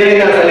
deben hacer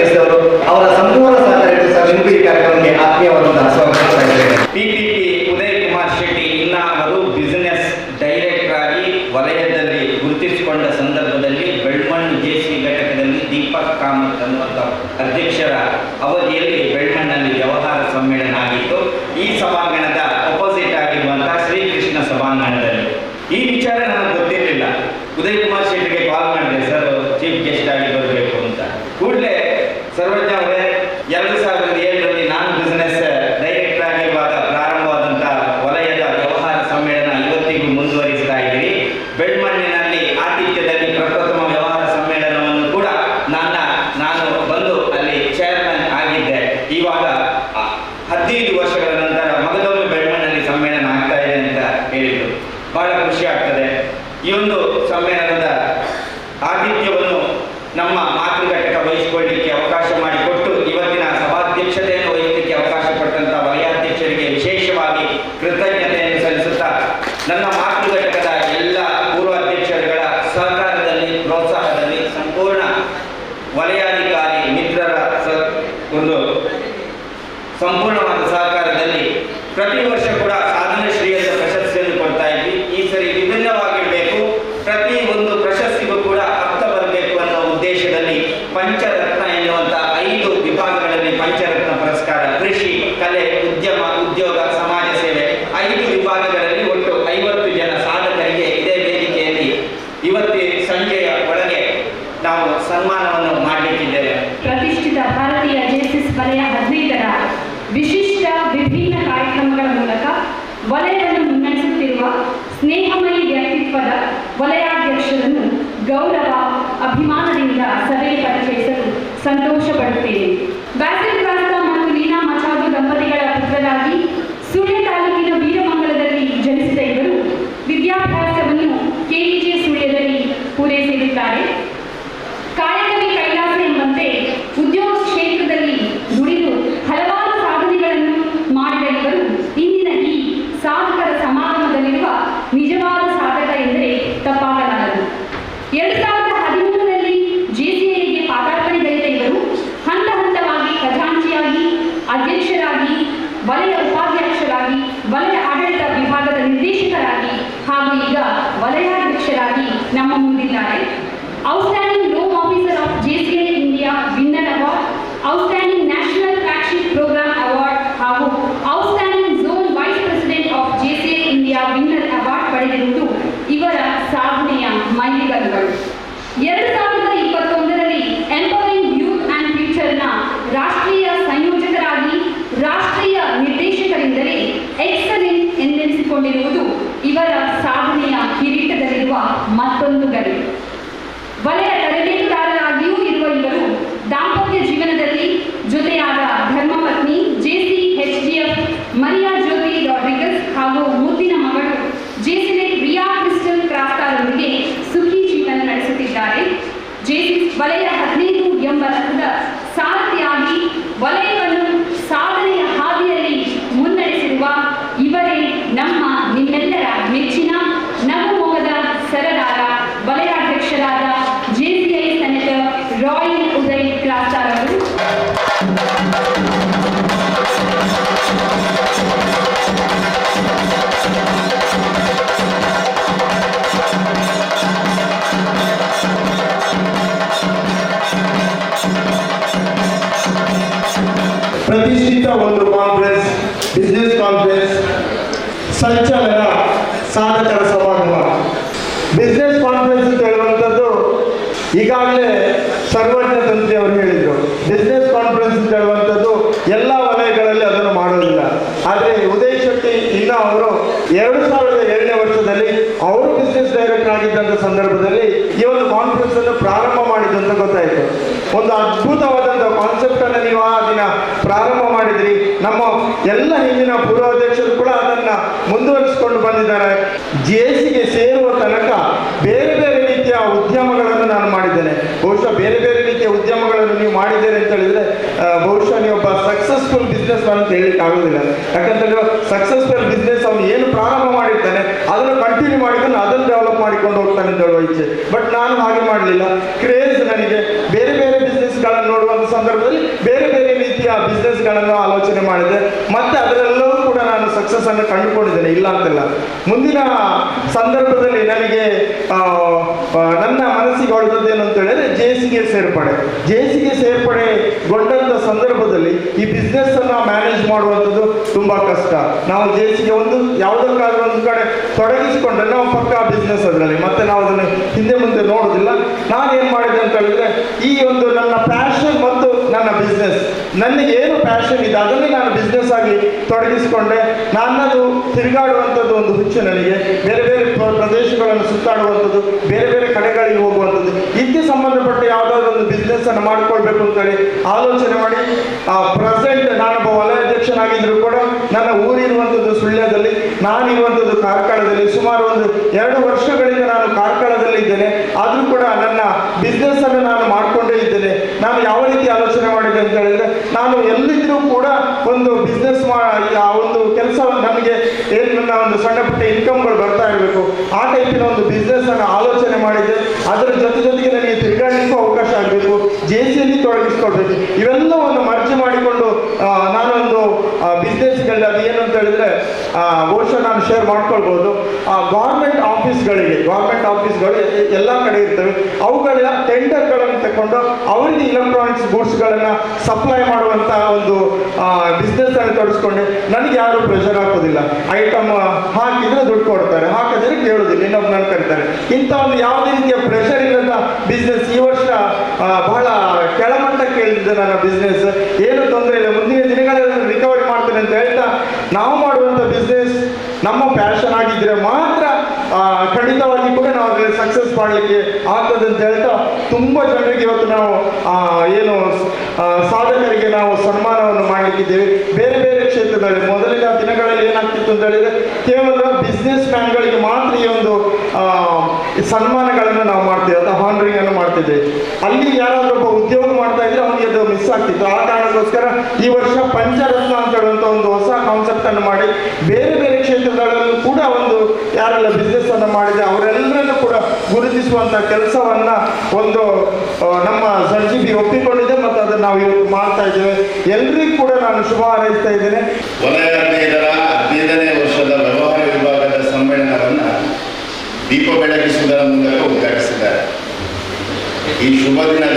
ಸಂಚಲನ ಸಾಧಕರ ಸಮಾಗಮ. ಬಿಸ್ನೆಸ್ ಕಾನ್ಫರೆನ್ಸ್ ಅಂತ ಹೇಳುವಂಥದ್ದು ಈಗಾಗಲೇ ಸರ್ವಜ್ಞ ತಂತ್ರಿ ಅವರು ಹೇಳಿದರು. ಬಿಸ್ನೆಸ್ ಕಾನ್ಫರೆನ್ಸ್ ಅಂತ ಹೇಳುವಂಥದ್ದು ಎಲ್ಲ ವಲಯಗಳಲ್ಲಿ ಅದನ್ನು ಮಾಡೋದಿಲ್ಲ. ಆದರೆ ಉದಯ ಶೆಟ್ಟಿ ಇನ್ನ ಅವರು ಎರಡು ಸಾವಿರ ಸಂದರ್ಭದಲ್ಲಿ ಅವರು ಬಿಸ್ನೆಸ್ ಡೈರೆಕ್ಟರ್ ಆಗಿದ್ದಂಥ ಸಂದರ್ಭದಲ್ಲಿ ಈ ಒಂದು ಕಾನ್ಫರೆನ್ಸ್ ಅನ್ನು ಪ್ರಾರಂಭ ಮಾಡಿದ್ದು ಅಂತ ಗೊತ್ತಾಯಿತು. ಒಂದು ಅದ್ಭುತವಾದಂಥ ಕಾನ್ಸೆಪ್ಟ್ ಅನ್ನು ನೀವು ಆ ದಿನ ಪ್ರಾರಂಭ ಮಾಡಿದ್ರಿ. ನಮ್ಮ ಎಲ್ಲ ಹಿಂದಿನ ಪೂರ್ವಾಧ್ಯಕ್ಷರು ಕೂಡ ಅದನ್ನ ಮುಂದುವರಿಸಿಕೊಂಡು ಬಂದಿದ್ದಾರೆ. ಜೆಸಿಗೆ ಸೇರುವ ತನಕ ಬೇರೆ ಬೇರೆ ರೀತಿಯ ಉದ್ಯಮಗಳನ್ನು ನಾನು ಮಾಡಿದ್ದೇನೆ. ಬಹುಶಃ ಬೇರೆ ಬೇರೆ ರೀತಿಯ ಉದ್ಯಮಗಳನ್ನು ನೀವು ಮಾಡಿದ್ದೇನೆ ಅಂತ ಹೇಳಿದ್ರೆ ಬಹುಶಃ ನೀವೊಬ್ಬ ಸಕ್ಸಸ್ಫುಲ್ ಬಿಸ್ನೆಸ್ ಮ್ಯಾನ್ ಅಂತ ಹೇಳಿಕ್ಕೆ ಆಗೋದಿಲ್ಲ ಯಾಕಂತಂದ್ರೆ ಸಕ್ಸಸ್ಫುಲ್ ಬಿಸ್ನೆಸ್ ಅವನು ಏನು ಪ್ರಾರಂಭ ಮಾಡಿರ್ತಾನೆ ಕಂಟಿನ್ಯೂ ಮಾಡಿಕೊಂಡು ಅದನ್ನು ಡೆವಲಪ್ ಮಾಡಿಕೊಂಡು ಹೋಗ್ತಾನೆ ಅಂತ ಹೇಳುವ ಇಚ್ಛೆ. ಬಟ್ ನಾನು ಹಾಗೆ ಮಾಡಲಿಲ್ಲ. ಕ್ರೇಜ್ ನನಗೆ ಬೇರೆ ಬೇರೆ ಬಿಸ್ನೆಸ್ಗಳನ್ನು ನೋಡುವಂಥ ಸಂದರ್ಭದಲ್ಲಿ ಬೇರೆ ಬೇರೆ ರೀತಿಯ ಬಿಸ್ನೆಸ್ಗಳನ್ನು ಆಲೋಚನೆ ಮಾಡಿದೆ. ಮತ್ತೆ ಅದರಲ್ಲೂ ಕೂಡ ನಾನು ಸಕ್ಸಸ್ ಅನ್ನು ಕಂಡುಕೊಂಡಿದ್ದೇನೆ, ಇಲ್ಲ ಅಂತಿಲ್ಲ. ಮುಂದಿನ ಸಂದರ್ಭದಲ್ಲಿ ನನಗೆ ನನ್ನ ಮನಸ್ಸಿಗೆ ಹೊಡೆದದ್ದೇನು ಅಂತ ಹೇಳಿದ್ರೆ ಜೇಸಿಗೆ ಸೇರ್ಪಡೆ. ಜೇಸಿಗೆ ಸೇರ್ಪಡೆಗೊಂಡಂತ ಸಂದರ್ಭದಲ್ಲಿ ಈ ಬಿಸ್ನೆಸ್ ಅನ್ನ ಮ್ಯಾನೇಜ್ ಮಾಡುವಂಥದ್ದು ತುಂಬಾ ಕಷ್ಟ. ನಾವು ಜೇಸಿಗೆ ಒಂದು, ಯಾವುದಕ್ಕಾದ್ರೂ ಒಂದು ಕಡೆ ತೊಡಗಿಸಿಕೊಂಡ್ರೆ ನಾವು ಪಕ್ಕ ಬಿಸ್ನೆಸ್ ಅದರಲ್ಲಿ. ಮತ್ತೆ ನಾವು ಅದನ್ನು ಹಿಂದೆ ಮುಂದೆ ನೋಡೋದಿಲ್ಲ ನಾನು ಮಾಡಿದೆ ಅಂತ ಹೇಳಿದ್ರೆ, ಈ ಒಂದು ನನ್ನ ಪ್ಯಾಷನ್ ಮತ್ತು ನನ್ನ ಬಿಸ್ನೆಸ್ ನನಗೆ ಏನು ಪ್ಯಾಷನ್ ಇದೆ, ಅದನ್ನೇ ನಾನು ಬಿಸ್ನೆಸ್ ಆಗಿ ತೊಡಗಿಸಿಕೊಂಡೆ. ನನ್ನದು ತಿರುಗಾಡುವಂಥದ್ದು ಒಂದು ಹುಚ್ಚು ನನಗೆ. ಬೇರೆ ಬೇರೆ ಪ್ರದೇಶಗಳನ್ನು ಸುತ್ತಾಡುವಂಥದ್ದು, ಬೇರೆ ಬೇರೆ ಕಡೆಗಳಿಗೆ ಹೋಗುವಂಥದ್ದು. ಇದಕ್ಕೆ ಸಂಬಂಧಪಟ್ಟ ಯಾವುದಾದ್ರೂ ಒಂದು ಬಿಸ್ನೆಸ್ ಅನ್ನು ಮಾಡ್ಕೊಳ್ಬೇಕು ಅಂತೇಳಿ ಆಲೋಚನೆ ಮಾಡಿ. ಆ ಪ್ರೆಸೆಂಟ್ ನಾನೊಬ್ಬ ವಲಯಾಧ್ಯಕ್ಷನಾಗಿದ್ದರೂ ಕೂಡ ನನ್ನ ಊರಿರುವಂಥದ್ದು ಸುಳ್ಯದಲ್ಲಿ, ನಾನಿರುವಂಥದ್ದು ಕಾರ್ಕಳದಲ್ಲಿ, ಸುಮಾರು ಒಂದು ಎರಡು ವರ್ಷಗಳಿಂದ ನಾನು ಕಾರ್ಕಳದಲ್ಲಿ ಇದ್ದೇನೆ ಆದರೂ ಕೂಡ ನನ್ನ ಬಿಸ್ನೆಸ್ ಅನ್ನು ನಾನು ಮಾಡಿಕೊಂಡೇ ಇದ್ದೇನೆ. ನಾನು ಯಾವ ರೀತಿ ಅಂತ ಹೇಳಿದ್ರೆ ನಾನು ಎಲ್ಲಿದ್ರೂ ಕೂಡ ಒಂದು ಬಿಸ್ನೆಸ್ ಆ ಒಂದು ಕೆಲಸ ನಮಗೆ ಏನು ನನ್ನ ಒಂದು ಸಣ್ಣ ಪುಟ್ಟ ಇನ್ಕಮ್ಗಳು ಬರ್ತಾ ಇರಬೇಕು, ಆ ಟೈಪಿನ ಒಂದು ಬಿಸ್ನೆಸ್ ಅನ್ನು ಆಲೋಚನೆ ಮಾಡಿದ್ದೆ ಅದರ ಜೊತೆ ಜೊತೆಗೆ ನನಗೆ ತಿರುಗಾಡಲಿಕ್ಕೂ ಅವಕಾಶ ಆಗಬೇಕು ಜೆ ಸಿಯಲ್ಲಿ ತೊಡಗಿಸ್ಕೊಳ್ಬೇಕು. ಇವೆಲ್ಲವನ್ನು ಮರ್ಜಿ ಮಾಡಿಕೊಂಡು ನಾನೊಂದು ಬಿಸ್ನೆಸ್ಗಳಲ್ಲಿ ಏನು ಅಂತ ಹೇಳಿದ್ರೆ ಬಹುಶಃ ನಾನು ಶೇರ್ ಮಾಡ್ಕೊಳ್ಬೋದು. ಗೌರ್ಮೆಂಟ್ ಆಫೀಸ್ಗಳಿಗೆ ಗೌರ್ಮೆಂಟ್ ಆಫೀಸ್ಗಳು ಎಲ್ಲ ಕಡೆ ಇರ್ತವೆ. ಅವುಗಳ ಟೆಂಡರ್ಗಳನ್ನು ತಗೊಂಡು ಅವರಿಗೆ ಇಲೆಕ್ಟ್ರಾನಿಕ್ಸ್ ಗೂಡ್ಸ್ಗಳನ್ನು ಸಪ್ಲೈ ಮಾಡುವಂಥ ಒಂದು ಬಿಸ್ನೆಸ್ ಅನ್ನು ತೊಡಸ್ಕೊಂಡೆ. ನನಗೆ ಯಾರು ಪ್ರೆಷರ್ ಹಾಕೋದಿಲ್ಲ. ಐಟಮ್ ಹಾಕಿದ್ರೆ ದುಡ್ಡು ಕೊಡ್ತಾರೆ. ಹಾಕಿದ್ರೆ ಕೇಳೋದಿಲ್ಲ. ನಾನು ಕರೀತಾರೆ. ಇಂಥ ಒಂದು ಯಾವುದೇ ರೀತಿಯ ಪ್ರೆಷರ್ ಇಲ್ಲದ ಬಿಸ್ನೆಸ್ ಈ ವರ್ಷ ಬಹಳ ಕೆಳಮಟ್ಟಕ್ಕೆ ಇಳಿದಿದೆ ನನ್ನ ಬಿಸ್ನೆಸ್ ಏನು ತೊಂದರೆ ಇಲ್ಲ ಮುಂದಿನ ದಿನಗಳಲ್ಲಿ ರಿಕವರಿ ಮಾಡ್ತೇನೆ ಅಂತ ಹೇಳ್ತಾ ನಾವು ಮಾಡುವಂಥ ಬಿಸ್ನೆಸ್ ನಮ್ಮ ಪ್ಯಾಷನ್ ಆಗಿದ್ರೆ ಮಾತ್ರ ಆ, ಖಂಡಿತವಾಗಿ ಕೂಡ ನಾವು ಸಕ್ಸಸ್ ಮಾಡಲಿಕ್ಕೆ ಆಗ್ತದೆ ಅಂತ ಹೇಳ್ತಾ ತುಂಬ ಜನರಿಗೆ ಇವತ್ತು ನಾವು ಏನು ಸಾಧಕರಿಗೆ ನಾವು ಸನ್ಮಾನವನ್ನು ಮಾಡಲಿಕ್ಕಿದ್ದೇವೆ. ಬೇರೆ ಬೇರೆ ಕ್ಷೇತ್ರದಲ್ಲಿ, ಮೊದಲಿನ ದಿನಗಳಲ್ಲಿ ಏನಾಗ್ತಿತ್ತು ಅಂತ ಹೇಳಿದ್ರೆ ಕೇವಲ ಬಿಸ್ನೆಸ್ ಮ್ಯಾನ್ಗಳಿಗೆ ಮಾತ್ರ ಈ ಒಂದು ಸನ್ಮಾನಗಳನ್ನು ನಾವು ಮಾಡ್ತೇವೆ, ಅಥವಾ ಹಾನರಿಂಗ್ ಅನ್ನು ಮಾಡ್ತಿದ್ದೇವೆ. ಅಲ್ಲಿ ಯಾರಾದರೂ ಒಬ್ಬ ಉದ್ಯೋಗ ಮಾಡ್ತಾ ಇದ್ರೆ ಅವನಿಗೆ ಅದು ಮಿಸ್ ಆಗ್ತಿತ್ತು. ಆ ಕಾರಣಕ್ಕೋಸ್ಕರ ಈ ವರ್ಷ ಪಂಚರತ್ನ ಅಂತ ಹೇಳುವಂಥ ಒಂದು ಹೊಸ ಕಾನ್ಸೆಪ್ಟ್ ಅನ್ನು ಮಾಡಿ, ಬೇರೆ ಬೇರೆ ಕ್ಷೇತ್ರಗಳಲ್ಲೂ ಕೂಡ ಒಂದು ಯಾರೆಲ್ಲ ಬಿಸ್ನೆಸ್ ಅನ್ನು ಮಾಡಿದೆ ಅವರೆಲ್ಲರನ್ನು ಕೂಡ ಗುರುತಿಸುವಂತ ಕೆಲಸವನ್ನ ಒಂದು ನಮ್ಮ ಸಂಜೀವಿ ಒಪ್ಪಿಕೊಂಡಿದೆ ಮತ್ತು ಅದನ್ನು ನಾವು ಇವತ್ತು ಮಾಡ್ತಾ ಇದ್ದೇವೆ. ಎಲ್ರಿಗೂ ಕೂಡ ನಾನು ಶುಭ ಹಾರೈಸ್ತಾ ಇದ್ದೇನೆ. ವಲಯ ಹದಿನೈದನೇ ವರ್ಷದ ವ್ಯವಹಾರ ವಿಭಾಗದ ಸಮ್ಮೇಳನವನ್ನು ದೀಪ ಬೆಳಗಿಸುವುದರ ಮೂಲಕ ಉದ್ಘಾಟಿಸಿದ್ದಾರೆ. ಈ ಶುಭ ದಿನದಂದು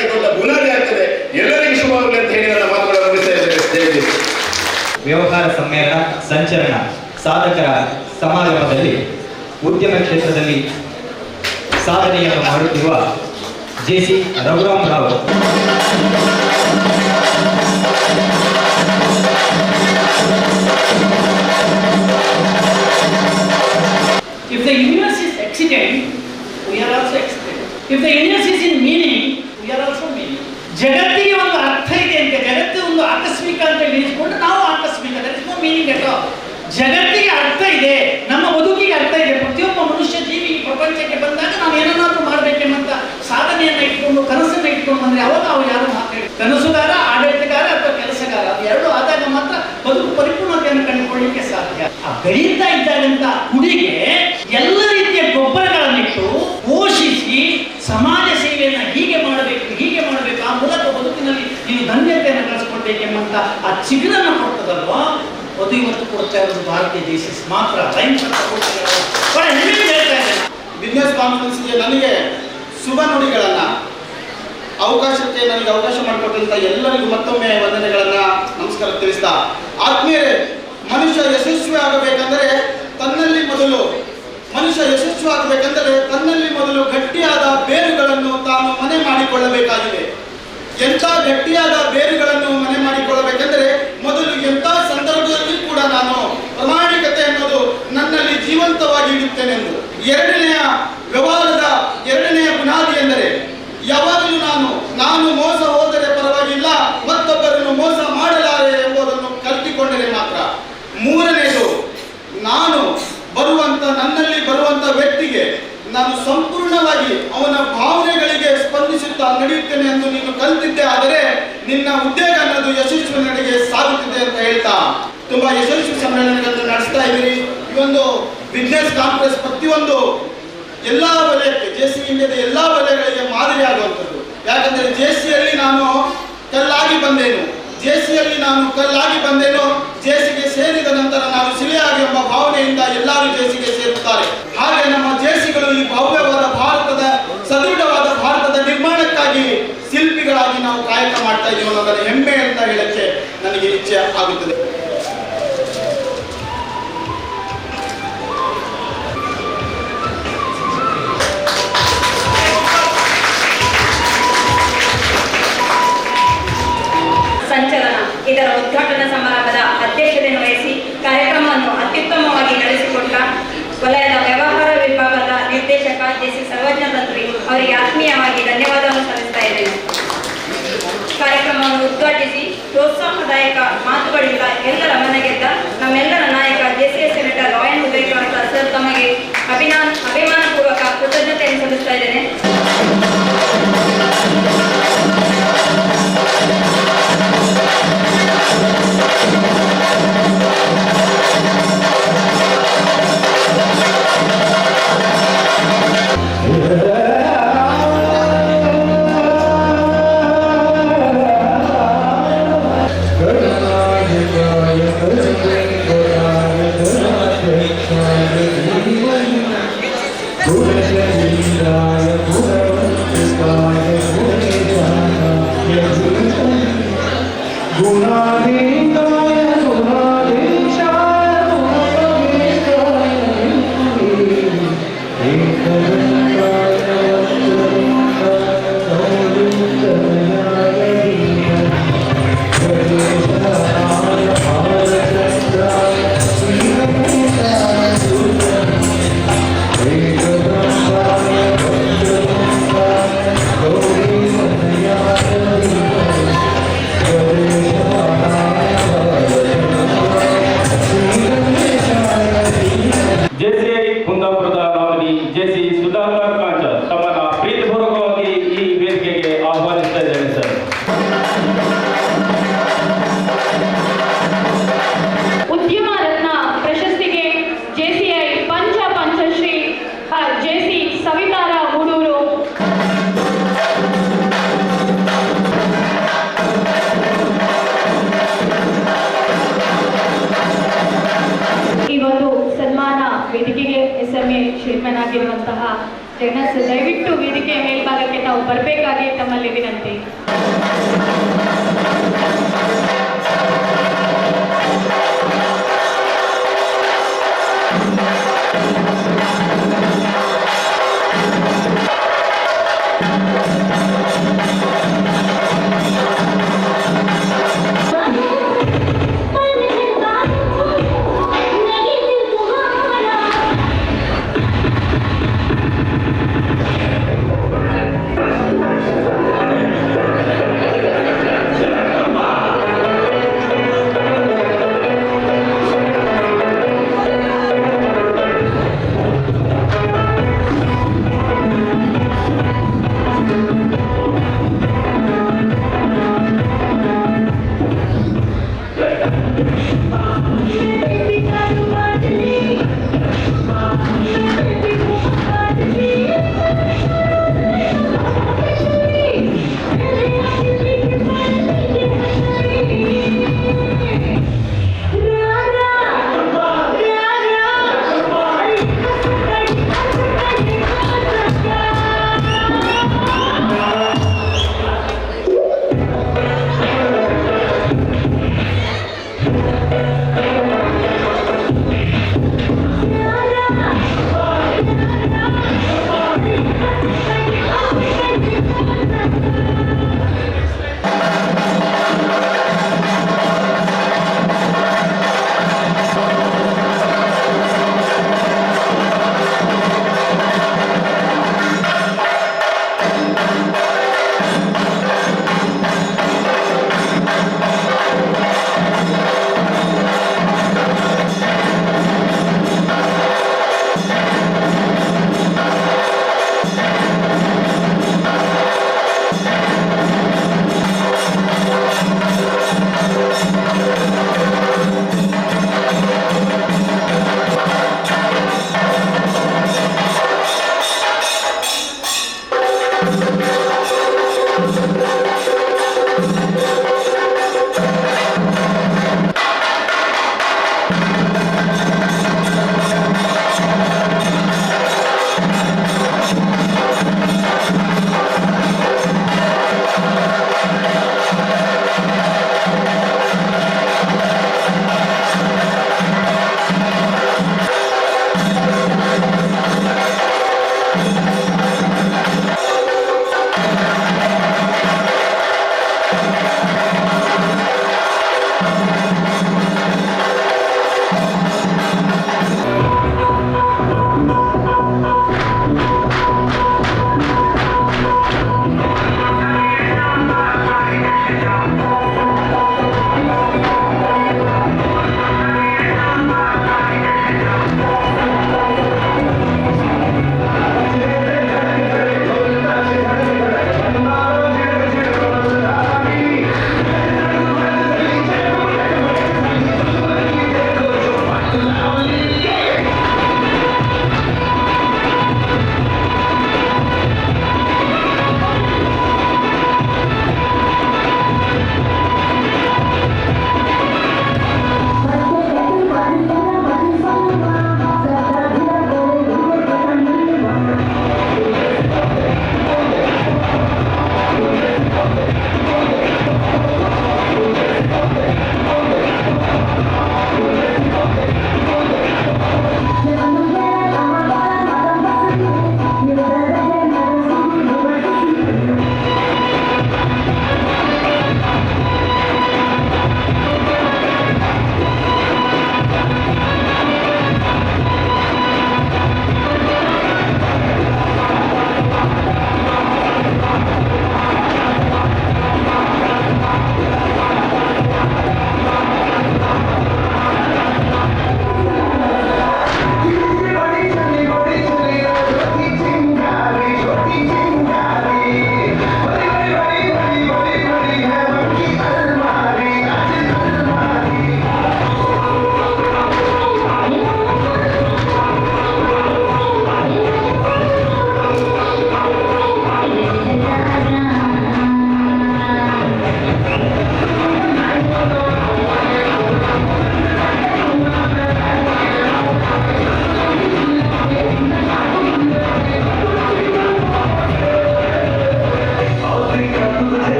ಜೀವನಕ್ಕೆ ದೊಡ್ಡ ಬುನಾದಿ ಆಗ್ತದೆ ಎಲ್ಲರಿಗೂ ಶುಭವಾಗಲಿ ಅಂತ ಹೇಳಿ ನನ್ನ ಮಾತುಗಳನ್ನು ಮುಗಿಸ್ತಾ ಇದ್ದೇನೆ. ವ್ಯವಹಾರ ಸಮ್ಮೇಳನ ಸಂಚಲನ ಸಾಧಕರ ಸಮಾಗಮದಲ್ಲಿ ಉದ್ಯಮ ಕ್ಷೇತ್ರದಲ್ಲಿ ಸಾಧನೆಯನ್ನು ಮಾಡುತ್ತಿರುವ J C Raghuram Rao If the universe is accident, we are also accident. If the universe is in meaning, ಜಗತ್ತಿಗೆ ಒಂದು ಅರ್ಥ ಇದೆ ಅಂತ, ಜಗತ್ತು ಒಂದು ಆಕಸ್ಮಿಕ ಅಂತ ಎಣಿಸ್ಕೊಂಡು ನಾವು ಆಕಸ್ಮಿಕ ಮೀನಿಂಗ್ ಜಗತ್ತಿಗೆ ಅರ್ಥ ಇದೆ, ನಮ್ಮ ಬದುಕಿಗೆ ಅರ್ಥ ಇದೆ, ಪ್ರತಿಯೊಬ್ಬ ಮನುಷ್ಯ ಜೀವಿ ಪ್ರಪಂಚಕ್ಕೆ ಬಂದಾಗ ನಾವು ಏನನ್ನಾದ್ರೂ ಮಾಡ್ಬೇಕೆಂಬಂತ ಸಾಧನೆಯನ್ನ ಇಟ್ಕೊಂಡು, ಕನಸನ್ನ ಇಟ್ಕೊಂಡು ಬಂದ್ರೆ ಅವಾಗ ಅವ್ರು ಯಾರು ಮಾತಾಡಿ ಕನಸುಗಾರ, ಆಡಳಿತಗಾರ ಅಥವಾ ಕೆಲಸಗಾರ, ಅದು ಎರಡು ಆದಾಗ ಮಾತ್ರ ಬದುಕು ಪರಿಪೂರ್ಣತೆಯನ್ನು ಕಂಡುಕೊಳ್ಳಿಕ್ಕೆ ಸಾಧ್ಯ. ಆ ಬೆಳೀತಾ ಇದ್ದಾಗಂತ ಹುಡಿಗೆ ಎಲ್ಲ ರೀತಿಯ ಗೊಬ್ಬರಗಳನ್ನಿಟ್ಟು ಪೋಷಿಸಿ ಸಮಾಜ ಸೇವೆಯನ್ನ ಹೀಗೆ ಮಾಡಬೇಕು ಹೀಗೆ ಮಾಡಬೇಕು ಆ ಮೂಲಕ ಬದುಕಿನಲ್ಲಿ ನೀವು ಧನ್ಯತೆಯನ್ನು ಕಳಿಸ್ಕೊಡ್ಬೇಕೆಂಬಂತ ಆ ಚಿಗುರನ್ನ ಕೊಡ್ತದಲ್ವಾ ಅದು ಇವತ್ತು ಕೊಡ್ತಾ ಇರೋದು ಭಾರತೀಯ ದೇಶ ಮಾತ್ರ ಬಿಸ್ನೆಸ್ ಕಾನ್ಫರೆನ್ಸ್ಗೆ ನನಗೆ ಶುಭ ನುಡಿಗಳನ್ನು, ಅವಕಾಶಕ್ಕೆ ನನಗೆ ಅವಕಾಶ ಮಾಡಿಕೊಟ್ಟಂತ ಎಲ್ಲರಿಗೂ ಮತ್ತೊಮ್ಮೆ ವಂದನೆಗಳನ್ನ ನಮಸ್ಕಾರ ತಿಳಿಸ್ತಾ. ಆತ್ಮೀಯರೇ, ಮನುಷ್ಯ ಯಶಸ್ವಿ ಆಗಬೇಕಂದರೆ ತನ್ನಲ್ಲಿ ಮೊದಲು, ಮನುಷ್ಯ ಯಶಸ್ವಿ ಆಗಬೇಕಂದರೆ ತನ್ನಲ್ಲಿ ಮೊದಲು ಗಟ್ಟಿಯಾದ ಬೇರುಗಳನ್ನು ತಾನು ಮನೆ ಮಾಡಿಕೊಳ್ಳಬೇಕಾಗಿದೆ. ಎಂಥ ಗಟ್ಟಿಯಾದ ಬೇರುಗಳನ್ನು ಮನೆ ಮಾಡಿಕೊಳ್ಳಬೇಕೆಂದರೆ ಮೊದಲು ಎಂಥ ಸಂದರ್ಭದಲ್ಲಿ ಕೂಡ ನಾನು ಪ್ರಾಮಾಣಿಕತೆ ಅನ್ನೋದು ನನ್ನಲ್ಲಿ ಜೀವಂತವಾಗಿ ಇಡುತ್ತೇನೆಂದು ಎರಡನೆಯ ವ್ಯವಹಾರದ ಎರಡನೆಯ ಬುನಾದಿ ಎಂದರೆ, ಯಾವಾಗಲೂ ನಾನು ನಾನು ಮೋಸ ಹೋದರೆ ಪರವಾಗಿಲ್ಲ, ಮತ್ತೊಬ್ಬರನ್ನು ಮೋಸ ಮಾಡಲಾರೆ ಎಂಬುದನ್ನು ಕಲ್ತಿಕೊಂಡರೆ ಮಾತ್ರ. ಮೂರನೆಯದು, ನಾನು ಬರುವಂತ, ನನ್ನಲ್ಲಿ ಬರುವಂತ ವ್ಯಕ್ತಿಗೆ ನಾನು ಸಂಪೂರ್ಣವಾಗಿ ಅವನ ಭಾವನೆಗಳಿಗೆ ಸ್ಪಂದಿಸುತ್ತಾ ನಡೆಯುತ್ತೇನೆ ಎಂದು ನೀನು ಕಲಿತಿದ್ದೆ ಆದರೆ, ನಿನ್ನ ಉದ್ಯೋಗ ಅನ್ನೋದು ಯಶಸ್ವಿ ನಡೆಗೆ ಸಾಗುತ್ತಿದೆ ಅಂತ ಹೇಳ್ತಾ. ತುಂಬಾ ಯಶಸ್ವಿ ಸಮ್ಮೇಳನಗಳನ್ನು ನಡೆಸ್ತಾ ಇದ್ದೀರಿ. ಈ ಒಂದು ಬಿಸ್ನೆಸ್ ಕಾಂಗ್ರೆಸ್ ಪ್ರತಿಯೊಂದು ಎಲ್ಲಾ ವಲಯಕ್ಕೆ ಜೆ ಸಿ ಇಂಡಿಯಾದ ಎಲ್ಲಾ ವಲಯಗಳಿಗೆ ಮಾದರಿ ಆಗುವಂಥದ್ದು. ಯಾಕಂದ್ರೆ ಜೆ ಸಿಯಲ್ಲಿ ನಾನು ಕಲ್ಲಾಗಿ ಬಂದೇನು. ಜೆ ಸಿಯಲ್ಲಿ ನಾನು ಕಲ್ಲಾಗಿ ಬಂದೇನು ಜೆ ಸಿಗೆ ಸೇರಿದ ನಂತರ ನಾನು ಸಿರಿಯಾಗಿ ಎಂಬ ಭಾವನೆಯಿಂದ ಎಲ್ಲರೂ ಜೆ ಸಿಗೆ ಸೇರುತ್ತಾರೆ. ಹಾಗೆ ನಮ್ಮ ಜೆ ಸಿಗಳು ಈ ಭವ್ಯವಾದ ಭಾರತದ, ಸದೃಢವಾದ ಭಾರತದ ನಿರ್ಮಾಣಕ್ಕಾಗಿ ಶಿಲ್ಪಿಗಳಾಗಿ ನಾವು ಕಾಯಕ ಮಾಡ್ತಾ ಇದ್ದೀವಿ ಅನ್ನೋದರ ಹೆಮ್ಮೆ ಅಂತ ಹೇಳಕ್ಕೆ ನನಗೆ ಇಚ್ಛೆ ಆಗುತ್ತದೆ. ಅವರಿಗೆ ಆತ್ಮೀಯವಾಗಿ ಧನ್ಯವಾದವನ್ನು ಸಲ್ಲಿಸ್ತಾ ಇದ್ದೇನೆ ಕಾರ್ಯಕ್ರಮವನ್ನು ಉದ್ಘಾಟಿಸಿ ಪ್ರೋತ್ಸಾಹದಾಯಕ ಮಾತುಗಳಿಂದ ಎಲ್ಲರ ಮನಗೆದ್ದ ನಮ್ಮೆಲ್ಲರ ನಾಯಕ JCS senator Rayan Udayakanta sir ತಮಗೆ ಅಭಿನಾನ್ ಅಭಿಮಾನಪೂರ್ವಕ ಕೃತಜ್ಞತೆಯನ್ನು ಸಲ್ಲಿಸ್ತಾ ಇದ್ದೇನೆ. героя, ದಯವಿಟ್ಟು ವೇದಿಕೆಯ ಮೇಲ್ಭಾಗಕ್ಕೆ ತಾವು ಬರಬೇಕಾಗಿ ತಮ್ಮಲ್ಲಿ ವಿನಂತಿ.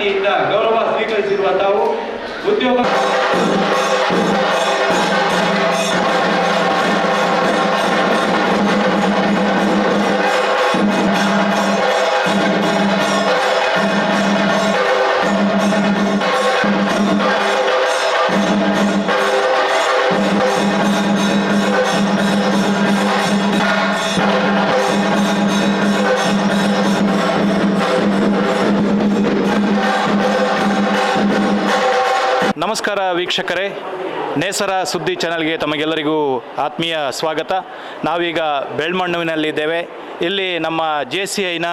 ರಾಷ್ಟ್ರಪತಿಯಿಂದ ಗೌರವ ಸ್ವೀಕರಿಸಿರುವ ತಾವು ಉದ್ಯೋಗ ವೀಕ್ಷಕರೇ, ನೇಸರ ಸುದ್ದಿ ಚಾನಲ್ಗೆ ತಮಗೆಲ್ಲರಿಗೂ ಆತ್ಮೀಯ ಸ್ವಾಗತ. ನಾವೀಗ ಬೆಳ್ಮಣ್ಣುವಿನಲ್ಲಿದ್ದೇವೆ. ಇಲ್ಲಿ ನಮ್ಮ ಜೆ ಸಿ ಐನ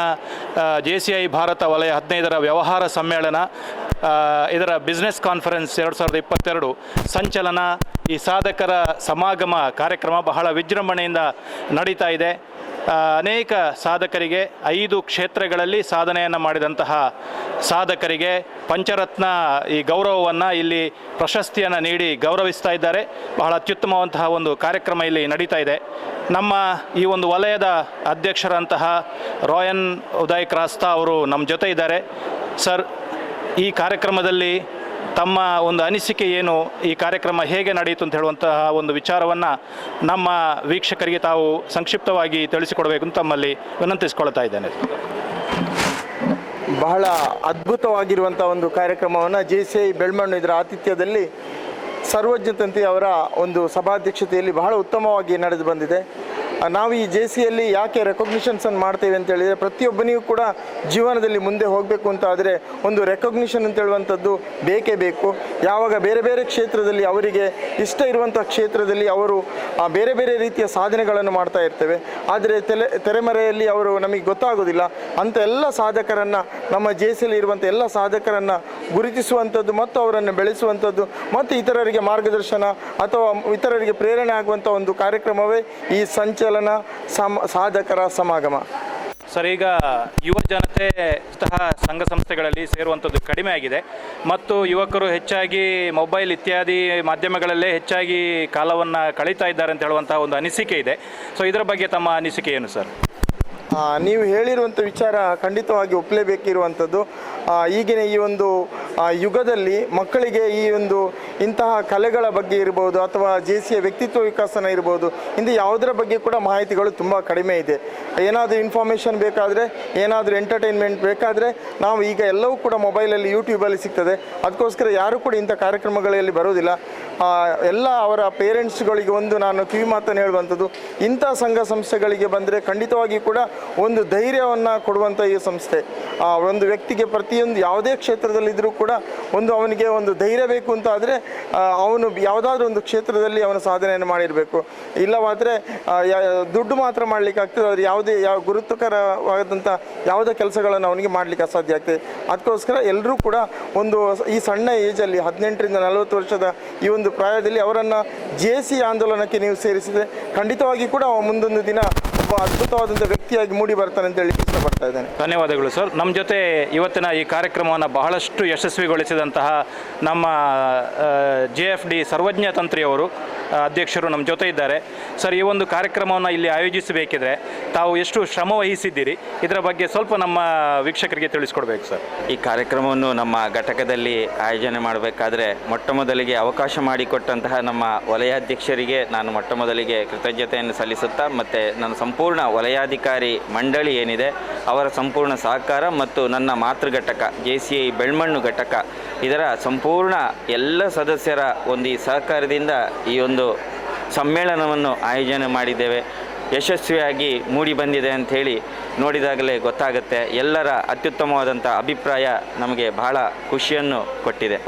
ಜೆ ಸಿ ಐ ಭಾರತ ವಲಯ ಹದಿನೈದರ ವ್ಯವಹಾರ ಸಮ್ಮೇಳನ ಇದರ ಬಿಸ್ನೆಸ್ ಕಾನ್ಫರೆನ್ಸ್ ಎರಡು ಸಾವಿರದ ಇಪ್ಪತ್ತೆರಡು. ಸಂಚಲನ, ಈ ಸಾಧಕರ ಸಮಾಗಮ ಕಾರ್ಯಕ್ರಮ ಬಹಳ ವಿಜೃಂಭಣೆಯಿಂದ ನಡೀತಾ ಇದೆ. ಅನೇಕ ಸಾಧಕರಿಗೆ ಐದು ಕ್ಷೇತ್ರಗಳಲ್ಲಿ ಸಾಧನೆಯನ್ನು ಮಾಡಿದಂತಹ ಸಾಧಕರಿಗೆ ಪಂಚರತ್ನ ಈ ಗೌರವವನ್ನು ಇಲ್ಲಿ ಪ್ರಶಸ್ತಿಯನ್ನು ನೀಡಿ ಗೌರವಿಸ್ತಾ ಇದ್ದಾರೆ. ಬಹಳ ಅತ್ಯುತ್ತಮವಂತಹ ಒಂದು ಕಾರ್ಯಕ್ರಮ ಇಲ್ಲಿ ನಡೀತಾ ಇದೆ. ನಮ್ಮ ಈ ಒಂದು ವಲಯದ ಅಧ್ಯಕ್ಷರಂತಹ ರಾಯನ್ ಉದಯ್ ಕ್ರಾಸ್ತಾ ಅವರು ನಮ್ಮ ಜೊತೆ ಇದ್ದಾರೆ. ಸರ್, ಈ ಕಾರ್ಯಕ್ರಮದಲ್ಲಿ ತಮ್ಮ ಒಂದು ಅನಿಸಿಕೆ ಏನು, ಈ ಕಾರ್ಯಕ್ರಮ ಹೇಗೆ ನಡೆಯಿತು ಅಂತ ಹೇಳುವಂತಹ ಒಂದು ವಿಚಾರವನ್ನು ನಮ್ಮ ವೀಕ್ಷಕರಿಗೆ ತಾವು ಸಂಕ್ಷಿಪ್ತವಾಗಿ ತಿಳಿಸಿಕೊಡಬೇಕು ಅಂತ ತಮ್ಮಲ್ಲಿ ವಿನಂತಿಸಿಕೊಳ್ತಾ ಇದ್ದೇನೆ. ಬಹಳ ಅದ್ಭುತವಾಗಿರುವಂಥ ಒಂದು ಕಾರ್ಯಕ್ರಮವನ್ನು ಜೆ ಸಿ ಐ ಬೆಳ್ಮಣ್ಣು ಇದರ ಆತಿಥ್ಯದಲ್ಲಿ ಸರ್ವಜ್ಞ ತಂತಿ ಅವರ ಒಂದು ಸಭಾಧ್ಯಕ್ಷತೆಯಲ್ಲಿ ಬಹಳ ಉತ್ತಮವಾಗಿ ನಡೆದು ಬಂದಿದೆ. ನಾವು ಈ ಜೆ ಸಿಯಲ್ಲಿ ಯಾಕೆ ರೆಕಗ್ನಿಷನ್ಸನ್ನು ಮಾಡ್ತೇವೆ ಅಂತ ಹೇಳಿದರೆ ಪ್ರತಿಯೊಬ್ಬನಿಗೂ ಕೂಡ ಜೀವನದಲ್ಲಿ ಮುಂದೆ ಹೋಗಬೇಕು ಅಂತ ಆದರೆ ಒಂದು ರೆಕಗ್ನಿಷನ್ ಅಂತ ಹೇಳುವಂಥದ್ದು ಬೇಕೇ ಬೇಕು. ಯಾವಾಗ ಬೇರೆ ಬೇರೆ ಕ್ಷೇತ್ರದಲ್ಲಿ ಅವರಿಗೆ ಇಷ್ಟ ಇರುವಂಥ ಕ್ಷೇತ್ರದಲ್ಲಿ ಅವರು ಬೇರೆ ಬೇರೆ ರೀತಿಯ ಸಾಧನೆಗಳನ್ನು ಮಾಡ್ತಾ ಇರ್ತೇವೆ. ಆದರೆ ತೆಲೆ, ತೆರೆಮರೆಯಲ್ಲಿ ಅವರು ನಮಗೆ ಗೊತ್ತಾಗೋದಿಲ್ಲ. ಅಂಥ ಎಲ್ಲ ಸಾಧಕರನ್ನು, ನಮ್ಮ ಜೆ ಸಿಯಲ್ಲಿ ಇರುವಂಥ ಎಲ್ಲ ಸಾಧಕರನ್ನು ಗುರುತಿಸುವಂಥದ್ದು ಮತ್ತು ಅವರನ್ನು ಬೆಳೆಸುವಂಥದ್ದು ಮತ್ತು ಇತರರಿಗೆ ಮಾರ್ಗದರ್ಶನ ಅಥವಾ ಇತರರಿಗೆ ಪ್ರೇರಣೆ ಆಗುವಂಥ ಒಂದು ಕಾರ್ಯಕ್ರಮವೇ ಈ ಸಂಚಲನ ಸಮ, ಸಾಧಕರ ಸಮಾಗಮ. ಸರ್, ಈಗ ಯುವ ಜನತೆ ಸಹ ಸಂಘ ಸಂಸ್ಥೆಗಳಲ್ಲಿ ಸೇರುವಂಥದ್ದು ಕಡಿಮೆ ಆಗಿದೆ. ಮತ್ತು ಯುವಕರು ಹೆಚ್ಚಾಗಿ ಮೊಬೈಲ್ ಇತ್ಯಾದಿ ಮಾಧ್ಯಮಗಳಲ್ಲೇ ಹೆಚ್ಚಾಗಿ ಕಾಲವನ್ನು ಕಳೀತಾ ಇದ್ದಾರೆ ಅಂತ ಹೇಳುವಂತಹ ಒಂದು ಅನಿಸಿಕೆ ಇದೆ. ಸೊ ಇದರ ಬಗ್ಗೆ ತಮ್ಮ ಅನಿಸಿಕೆ ಏನು, ಸರ್? ನೀವು ಹೇಳಿರುವಂಥ ವಿಚಾರ ಖಂಡಿತವಾಗಿ ಒಪ್ಪಲೇಬೇಕಿರುವಂಥದ್ದು ಈಗಿನ ಈ ಒಂದು ಯುಗದಲ್ಲಿ ಮಕ್ಕಳಿಗೆ ಈ ಒಂದು ಇಂತಹ ಕಲೆಗಳ ಬಗ್ಗೆ ಇರ್ಬೋದು ಅಥವಾ ಜೆ ಸಿಯ ವ್ಯಕ್ತಿತ್ವ ವಿಕಾಸನ ಇರ್ಬೋದು ಇಂದು ಯಾವುದರ ಬಗ್ಗೆ ಕೂಡ ಮಾಹಿತಿಗಳು ತುಂಬ ಕಡಿಮೆ ಇದೆ. ಏನಾದರೂ ಇನ್ಫಾರ್ಮೇಷನ್ ಬೇಕಾದರೆ, ಏನಾದರೂ ಎಂಟರ್ಟೈನ್ಮೆಂಟ್ ಬೇಕಾದರೆ, ನಾವು ಈಗ ಎಲ್ಲವೂ ಕೂಡ ಮೊಬೈಲಲ್ಲಿ ಯೂಟ್ಯೂಬಲ್ಲಿ ಸಿಗ್ತದೆ. ಅದಕ್ಕೋಸ್ಕರ ಯಾರೂ ಕೂಡ ಇಂಥ ಕಾರ್ಯಕ್ರಮಗಳಲ್ಲಿ ಬರೋದಿಲ್ಲ ಎಲ್ಲ ಅವರ ಪೇರೆಂಟ್ಸ್ಗಳಿಗೆ ಒಂದು ನಾನು ಕಿವಿ ಮಾತನ್ನು ಹೇಳುವಂಥದ್ದು ಇಂಥ ಸಂಘ ಸಂಸ್ಥೆಗಳಿಗೆ ಬಂದರೆ ಖಂಡಿತವಾಗಿ ಕೂಡ ಒಂದು ಧೈರ್ಯವನ್ನು ಕೊಡುವಂಥ ಈ ಸಂಸ್ಥೆ. ಒಂದು ವ್ಯಕ್ತಿಗೆ ಪ್ರತಿಯೊಂದು ಯಾವುದೇ ಕ್ಷೇತ್ರದಲ್ಲಿದ್ದರೂ ಕೂಡ ಒಂದು ಅವನಿಗೆ ಒಂದು ಧೈರ್ಯ ಬೇಕು ಅಂತ ಆದರೆ ಅವನು ಯಾವುದಾದ್ರೂ ಒಂದು ಕ್ಷೇತ್ರದಲ್ಲಿ ಅವನು ಸಾಧನೆಯನ್ನು ಮಾಡಿರಬೇಕು. ಇಲ್ಲವಾದರೆ ದುಡ್ಡು ಮಾತ್ರ ಮಾಡಲಿಕ್ಕೆ ಆಗ್ತದೆ, ಆದರೆ ಯಾವುದೇ ಯಾವ ಗುರುತ್ವಕರವಾದಂಥ ಯಾವುದೇ ಕೆಲಸಗಳನ್ನು ಅವನಿಗೆ ಮಾಡಲಿಕ್ಕೆ ಅಸಾಧ್ಯ ಆಗ್ತದೆ. ಅದಕ್ಕೋಸ್ಕರ ಎಲ್ಲರೂ ಕೂಡ ಒಂದು ಈ ಸಣ್ಣ ಏಜಲ್ಲಿ ಹದಿನೆಂಟರಿಂದ ನಲವತ್ತು ವರ್ಷದ ಈ ಒಂದು ಪ್ರಾಯದಲ್ಲಿ ಅವರನ್ನು ಜೆ ಸಿ ಆಂದೋಲನಕ್ಕೆ ನೀವು ಸೇರಿಸಿದರೆ ಖಂಡಿತವಾಗಿ ಕೂಡ ಮುಂದೊಂದು ದಿನ ಒಬ್ಬ ಅದ್ಭುತವಾದಂಥ ವ್ಯಕ್ತಿಯಾಗಿ ಮೂಡಿ ಬರ್ತಾನೆ ಅಂತ ಹೇಳಿ ಇಷ್ಟಪಡ್ತಾ ಇದ್ದೇನೆ. ಧನ್ಯವಾದಗಳು ಸರ್. ನಮ್ಮ ಜೊತೆ ಇವತ್ತಿನ ಈ ಕಾರ್ಯಕ್ರಮವನ್ನು ಬಹಳಷ್ಟು ಯಶಸ್ವಿಗೊಳಿಸಿದಂತಹ ನಮ್ಮ ಜೆ ಎಫ್ ಡಿ ಸರ್ವಜ್ಞ ತಂತ್ರಿಯವರು ಅಧ್ಯಕ್ಷರು ನಮ್ಮ ಜೊತೆ ಇದ್ದಾರೆ. ಸರ್ ಈ ಒಂದು ಕಾರ್ಯಕ್ರಮವನ್ನು ಇಲ್ಲಿ ಆಯೋಜಿಸಬೇಕಿದ್ರೆ ತಾವು ಎಷ್ಟು ಶ್ರಮ ವಹಿಸಿದ್ದೀರಿ? ಇದರ ಬಗ್ಗೆ ಸ್ವಲ್ಪ ನಮ್ಮ ವೀಕ್ಷಕರಿಗೆ ತಿಳಿಸ್ಕೊಡ್ಬೇಕು ಸರ್. ಈ ಕಾರ್ಯಕ್ರಮವನ್ನು ನಮ್ಮ ಘಟಕದಲ್ಲಿ ಆಯೋಜನೆ ಮಾಡಬೇಕಾದ್ರೆ ಮೊಟ್ಟ ಮೊದಲಿಗೆ ಅವಕಾಶ ಮಾಡಿಕೊಟ್ಟಂತಹ ನಮ್ಮ ವಲಯಾಧ್ಯಕ್ಷರಿಗೆ ನಾನು ಮೊಟ್ಟ ಮೊದಲಿಗೆ ಕೃತಜ್ಞತೆಯನ್ನು ಸಲ್ಲಿಸುತ್ತಾ ಮತ್ತು ನನ್ನ ಸಂಪೂರ್ಣ ವಲಯಾಧಿಕಾರಿ ಮಂಡಳಿ ಏನಿದೆ, ಅವರ ಸಂಪೂರ್ಣ ಸಹಕಾರ ಮತ್ತು ನನ್ನ ಮಾತೃ ಘಟಕ ಜೆ ಸಿ ಐ ಬೆಳ್ಮಣ್ಣು ಘಟಕ, ಇದರ ಸಂಪೂರ್ಣ ಎಲ್ಲ ಸದಸ್ಯರ ಒಂದು ಈ ಸಹಕಾರದಿಂದ ಈ ಒಂದು ಸಮ್ಮೇಳನವನ್ನು ಆಯೋಜನೆ ಮಾಡಿದ್ದೇವೆ. ಯಶಸ್ವಿಯಾಗಿ ಮೂಡಿ ಬಂದಿದೆ ಅಂಥೇಳಿ ನೋಡಿದಾಗಲೇ ಗೊತ್ತಾಗುತ್ತೆ. ಎಲ್ಲರ ಅತ್ಯುತ್ತಮವಾದಂಥ ಅಭಿಪ್ರಾಯ ನಮಗೆ ಬಹಳ ಖುಷಿಯನ್ನು ಕೊಟ್ಟಿದೆ.